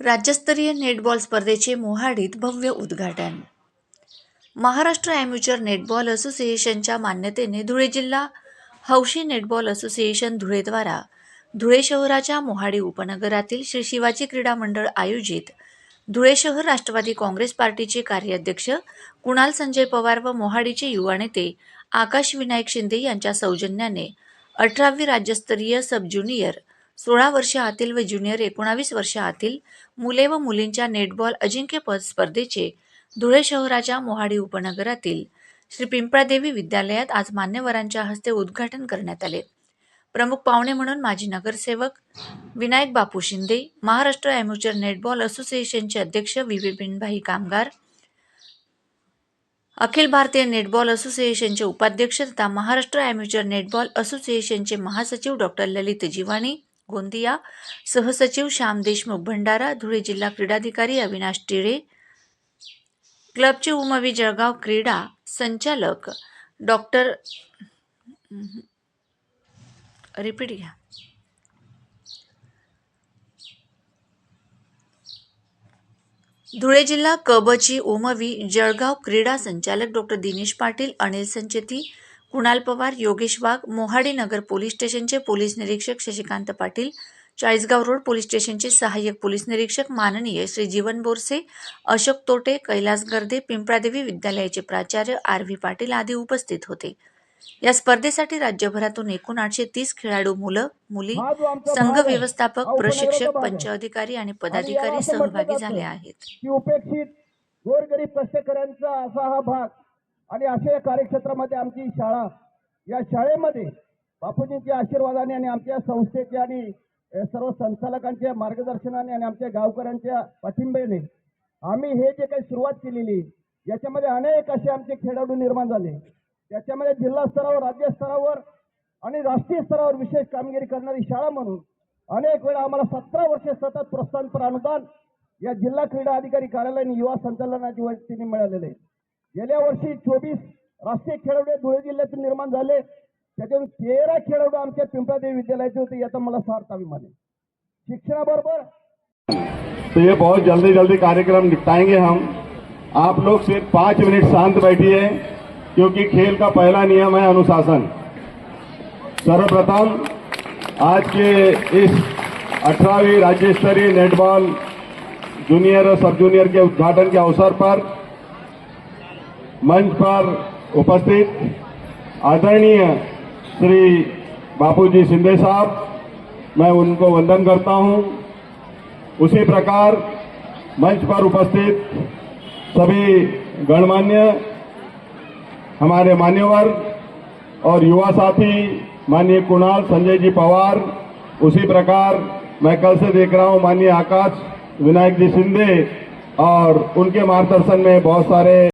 राज्यस्तरीय नेटबॉल स्पर्धेचे मोहाडीत भव्य उद्घाटन. महाराष्ट्र ॲम्युचर नेटबॉल असोसिएशनच्या मान्यतेने धुळे जिल्हा हौशी नेटबॉल असोसिएशन धुळेद्वारा धुळे शहराच्या मोहाडी उपनगरातील श्री शिवाजी क्रीडा मंडळ आयोजित धुळे शहर राष्ट्रवादी काँग्रेस पार्टीचे कार्याध्यक्ष कुणाल संजय पवार व मोहाडीचे युवा नेते आकाश विनायक शिंदे यांच्या सौजन्याने अठरावी राज्यस्तरीय सब ज्युनियर सोळा वर्ष आतील व ज्युनियर एकोणावीस वर्ष आतील मुले व मुलींच्या नेटबॉल अजिंक्यपद स्पर्धेचे धुळे शहराच्या मोहाडी उपनगरातील श्री पिंपळादेवी विद्यालयात आज मान्यवरांच्या हस्ते उद्घाटन करण्यात आले. प्रमुख पाहुणे म्हणून माजी नगरसेवक विनायक बापू शिंदे महाराष्ट्र ॲम्युचर नेटबॉल असोसिएशनचे अध्यक्ष विवेबिनभाई कामगार अखिल भारतीय नेटबॉल असोसिएशनचे उपाध्यक्ष तथा महाराष्ट्र ॲम्युचर नेटबॉल असोसिएशनचे महासचिव डॉक्टर ललित जिवाणी गोंदिया सहसचिव श्याम देशमुख भंडारा धुळे जिल्हा क्रीडाधिकारी अविनाश टिळे क्लबचे उमवी जळगाव क्रीडा संचालक डॉक्टर रिपीट घ्या. धुळे जिल्हा कबची उमवी जळगाव क्रीडा संचालक डॉक्टर दिनेश पाटील अनिल संचेती कुणाल पवार योगेश वाघ मोहाडी नगर पोलीस स्टेशनचे पोलीस निरीक्षक शशिकांत पाटील चाळीसगाव रोड पोलीस स्टेशनचे सहाय्यक पोलीस निरीक्षक माननीय श्री जीवन बोरसे अशोक तोटे कैलास गर्दे पिंपळादेवी विद्यालयाचे प्राचार्य आर व्ही पाटील आदी उपस्थित होते. या स्पर्धेसाठी राज्यभरातून एकूण आठशे तीस खेळाडू मुलं मुली संघ व्यवस्थापक प्रशिक्षक. पंच अधिकारी आणि पदाधिकारी सहभागी झाले आहेत. की उपेक्षित गोरगरीब कष्टकऱ्यांचा असा हा भाग आणि अशा या कार्यक्षेत्रामध्ये आमची शाळा या शाळेमध्ये बापूजींच्या आशीर्वादाने आणि आमच्या संस्थेचे आणि सर्व संचालकांच्या मार्गदर्शनाने आणि आमच्या गावकऱ्यांच्या पाठिंब्याने आम्ही हे जे काही सुरुवात केलेली याच्यामध्ये अनेक असे आमचे खेळाडू निर्माण झाले त्याच्यामध्ये जिल्हा स्तरावर राज्य स्तरावर आणि राष्ट्रीय स्तरावर विशेष कामगिरी करणारी शाळा म्हणून अनेक वेळा आम्हाला सतरा वर्षे सतत प्रोत्साहनपर अनुदान या जिल्हा क्रीडा अधिकारी कार्यालय आणि युवा संचालनाच्या वतीने मिळालेले आहे. गेल्या वर्षी राष्ट्रीय खेळाडू धुळे जिल्ह्यातून निर्माण तेरा खेळाडू आमच्या पिंपळादेवी होते, याचा सार्थ अभिमान आहे. शिक्षणाबरोबर तो ये बहुत जल्दी जल्दी कार्यक्रम निपटाएँगे हम। आप लोग सिर्फ़ पाँच मिनट शांत बैठिए, क्योंकि खेल का पहला नियम है अनुशासन। सर्वप्रथम, आज के इस अठारहवीं राज्य स्तरीय नेटबॉल जूनियर और सब जूनियर के उद्घाटन के अवसर पर मंच पर उपस्थित आदरणीय श्री बापूजी शिंदे साहब, मैं उनको वंदन करता हूँ। उसी प्रकार मंच पर उपस्थित सभी गणमान्य, हमारे मान्यवर और युवा साथी, माननीय कुणाल संजय जी पवार, उसी प्रकार मैं कल से देख रहा हूँ माननीय आकाश विनायक जी शिंदे और उनके मार्गदर्शन में बहुत सारे